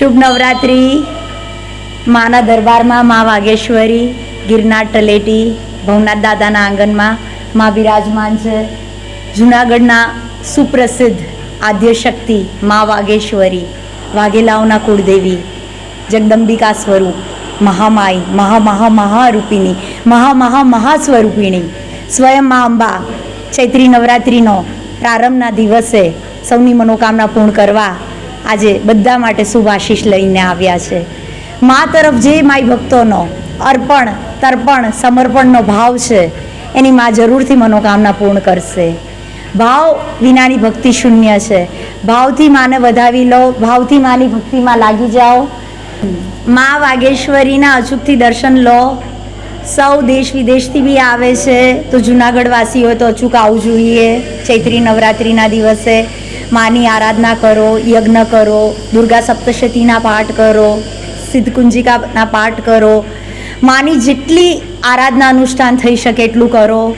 શુભ નવરાત્રિ. માના દરબારમાં મા વાગેશ્વરી ગિરનાર તલેટી ભવનાથ દાદાના આંગણમાં મા બિરાજમાન છે. જૂનાગઢના સુપ્રસિદ્ધ આદ્યશક્તિ મા વાગેશ્વરી વાઘેલાઓના કુળદેવી, જગદંબિકા સ્વરૂપ, મહામાઈ, મહા મહા મહારૂપિણી, મહા મહા મહાસ્વરૂપિણી, સ્વયં મા અંબા, ચૈત્રી નવરાત્રિનો પ્રારંભના દિવસે સૌની મનોકામના પૂર્ણ કરવા આજે બધા માટે શુભાશીષ લઈને આવ્યા છે. મા તરફ જે માય ભક્તોનો અર્પણ, તર્પણ, સમર્પણનો ભાવ છે, એની મા જરૂરથી મનોકામના પૂર્ણ કરશે. ભાવ વિનાની ભક્તિ શૂન્ય છે. ભાવથી માને વધાવી લો, ભાવથી માની ભક્તિમાં લાગી જાઓ. મા વાગેશ્વરીના અચૂકથી દર્શન લો. સૌ દેશ વિદેશથી બી આવે છે. તો જુનાગઢવાસી હોય તો અચૂક આવવું જોઈએ. ચૈત્રી નવરાત્રિના દિવસે માની આરાધના કરો, યજ્ઞ કરો, દુર્ગા સપ્તશતીના પાઠ કરો, સિદ્ધકુંજિકાના પાઠ કરો. માની જેટલી આરાધના અનુષ્ઠાન થઈ શકે એટલું કરો.